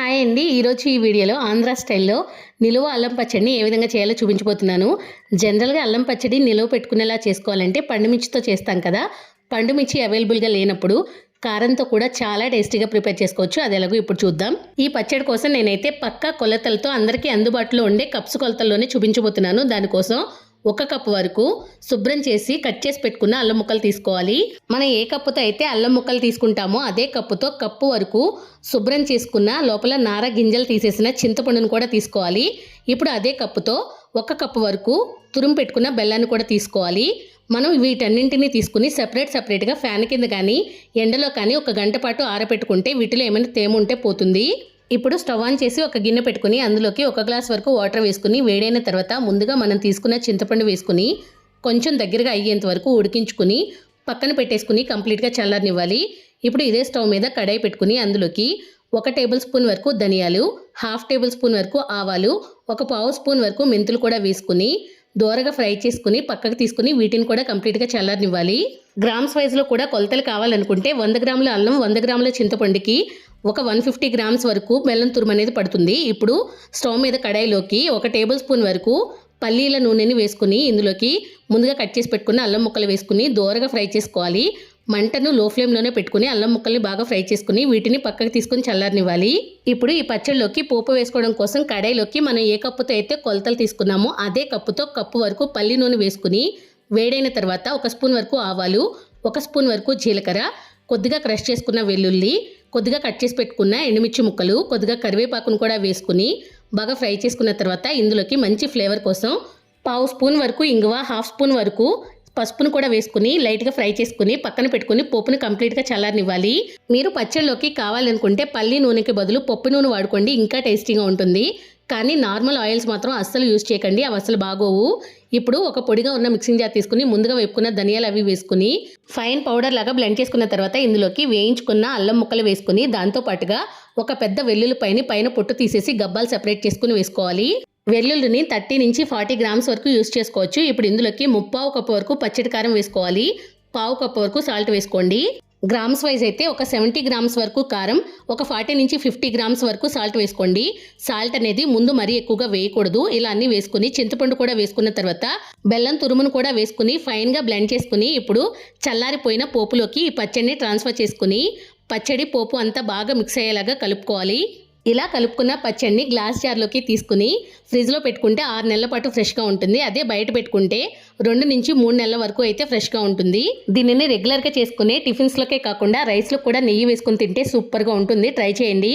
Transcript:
Hi అండి. ఈరోజు ఈ వీడియోలో ఆంధ్ర స్టైల్లో నిలువ అల్లం పచ్చడిని ఏ విధంగా చేయాలో చూపించబోతున్నాను. జనరల్గా అల్లం పచ్చడి నిలువ పెట్టుకునేలా చేసుకోవాలంటే పండుమిర్చితో చేస్తాం కదా. పండుమిర్చి అవైలబుల్గా లేనప్పుడు కారంతో కూడా చాలా టేస్టీగా ప్రిపేర్ చేసుకోవచ్చు. అది ఎలాగో ఇప్పుడు చూద్దాం. ఈ పచ్చడి కోసం నేనైతే పక్కా కొలతలతో అందరికీ అందుబాటులో ఉండే కప్స్ కొలతల్లోనే చూపించబోతున్నాను. దానికోసం ఒక కప్పు వరకు శుభ్రం చేసి కట్ చేసి పెట్టుకున్న అల్లం ముక్కలు తీసుకోవాలి. మనం ఏ కప్పుతో అయితే అల్లం ముక్కలు తీసుకుంటామో అదే కప్పుతో కప్పు వరకు శుభ్రం చేసుకున్న లోపల నార గింజలు తీసేసిన చింతపండును కూడా తీసుకోవాలి. ఇప్పుడు అదే కప్పుతో ఒక కప్పు వరకు తురుము పెట్టుకున్న బెల్లాన్ని కూడా తీసుకోవాలి. మనం వీటన్నింటినీ తీసుకుని సపరేట్ సపరేట్గా ఫ్యాన్ కింద కానీ ఎండలో కానీ ఒక గంట పాటు ఆరబెట్టుకుంటే వీటిలో ఏమైనా తేమ ఉంటే పోతుంది. ఇప్పుడు స్టవ్ ఆన్ చేసి ఒక గిన్నె పెట్టుకుని అందులోకి ఒక గ్లాస్ వరకు వాటర్ వేసుకుని వేడైన తర్వాత ముందుగా మనం తీసుకున్న చింతపండు వేసుకుని కొంచెం దగ్గరగా అయ్యేంత వరకు ఉడికించుకుని పక్కన పెట్టేసుకుని కంప్లీట్గా చల్లారనివ్వాలి. ఇప్పుడు ఇదే స్టవ్ మీద కడాయి పెట్టుకుని అందులోకి ఒక టేబుల్ స్పూన్ వరకు ధనియాలు హాఫ్ టేబుల్ స్పూన్ వరకు ఆవాలు ఒక పావు స్పూన్ వరకు మెంతులు కూడా వేసుకుని దోరగా ఫ్రై చేసుకుని పక్కకు తీసుకుని వీటిని కూడా కంప్లీట్గా చల్లారనివ్వాలి. గ్రామ్స్ వైజ్లో కూడా కొలతలు కావాలనుకుంటే వంద గ్రాముల అల్లం వంద గ్రాముల చింతపండుకి ఒక వన్ ఫిఫ్టీ గ్రామ్స్ వరకు బెల్లం తురుము అనేది పడుతుంది. ఇప్పుడు స్టవ్ మీద కడాయిలోకి ఒక టేబుల్ స్పూన్ వరకు పల్లీల నూనెని వేసుకుని ఇందులోకి ముందుగా కట్ చేసి పెట్టుకున్న అల్లం ముక్కలు వేసుకుని దోరగా ఫ్రై చేసుకోవాలి. మంటను లో ఫ్లేమ్లోనే పెట్టుకుని అల్లం ముక్కల్ని బాగా ఫ్రై చేసుకుని వీటిని పక్కకు తీసుకుని చల్లారనివ్వాలి. ఇప్పుడు ఈ పచ్చడిలోకి పోపు వేసుకోవడం కోసం కడాయిలోకి మనం ఏ కప్పుతో అయితే కొలతలు తీసుకున్నామో అదే కప్పుతో కప్పు వరకు పల్లి నూనె వేసుకుని వేడైన తర్వాత ఒక స్పూన్ వరకు ఆవాలు ఒక స్పూన్ వరకు జీలకర్ర కొద్దిగా క్రష్ చేసుకున్న వెల్లుల్లి కొద్దిగా కట్ చేసి పెట్టుకున్న ఎండుమిర్చి ముక్కలు కొద్దిగా కరివేపాకును కూడా వేసుకుని బాగా ఫ్రై చేసుకున్న తర్వాత ఇందులోకి మంచి ఫ్లేవర్ కోసం పావు స్పూన్ వరకు ఇంగువ హాఫ్ స్పూన్ వరకు పసుపును కూడా వేసుకుని లైట్గా ఫ్రై చేసుకుని పక్కన పెట్టుకుని పప్పును కంప్లీట్గా చల్లారనివ్వాలి. మీరు పచ్చళ్ళలోకి కావాలనుకుంటే పల్లి నూనెకి బదులు పప్పు నూనె వాడుకోండి ఇంకా టేస్టీగా ఉంటుంది. కానీ నార్మల్ ఆయిల్స్ మాత్రం అస్సలు యూజ్ చేయకండి. అవి అస్సలు బాగోవు. ఇప్పుడు ఒక పొడిగా ఉన్న మిక్సింగ్ జార్ తీసుకుని ముందుగా వేపుకున్న ధనియాలు అవి వేసుకుని ఫైన్ పౌడర్ లాగా బ్లెండ్ చేసుకున్న తర్వాత ఇందులోకి వేయించుకున్న అల్లం ముక్కలు వేసుకుని దాంతో పాటుగా ఒక పెద్ద వెల్లుల్లిపైని పైన పొట్టు తీసేసి గబ్బాలు సెపరేట్ చేసుకుని వేసుకోవాలి. వెల్లుల్లిని థర్టీ నుంచి ఫార్టీ గ్రామ్స్ వరకు యూస్ చేసుకోవచ్చు. ఇప్పుడు ఇందులోకి ముప్పావు కప్పు వరకు పచ్చడి కారం వేసుకోవాలి. పావు కప్పు వరకు సాల్ట్ వేసుకోండి. గ్రామ్స్ వైజ్ అయితే ఒక సెవెంటీ గ్రామ్స్ వరకు కారం ఒక ఫార్టీ నుంచి ఫిఫ్టీ గ్రామ్స్ వరకు సాల్ట్ వేసుకోండి. సాల్ట్ అనేది ముందు మరీ ఎక్కువగా వేయకూడదు. ఇలా అన్ని వేసుకుని చింతపండు కూడా వేసుకున్న తర్వాత బెల్లం తురుమును కూడా వేసుకుని ఫైన్గా బ్లెండ్ చేసుకుని ఇప్పుడు చల్లారిపోయిన పోపులోకి ఈ పచ్చడిని ట్రాన్స్ఫర్ చేసుకుని పచ్చడి పోపు అంతా బాగా మిక్స్ అయ్యేలాగా కలుపుకోవాలి. ఇలా కలుపుకున్న పచ్చడిని గ్లాస్ జార్లోకి తీసుకుని ఫ్రిడ్జ్లో పెట్టుకుంటే ఆరు నెలల పాటు ఫ్రెష్గా ఉంటుంది. అదే బయట పెట్టుకుంటే రెండు నుంచి మూడు నెలల వరకు అయితే ఫ్రెష్గా ఉంటుంది. దీనిని రెగ్యులర్గా చేసుకునే టిఫిన్స్లోకే కాకుండా రైస్లో కూడా నెయ్యి వేసుకుని తింటే సూపర్గా ఉంటుంది. ట్రై చేయండి.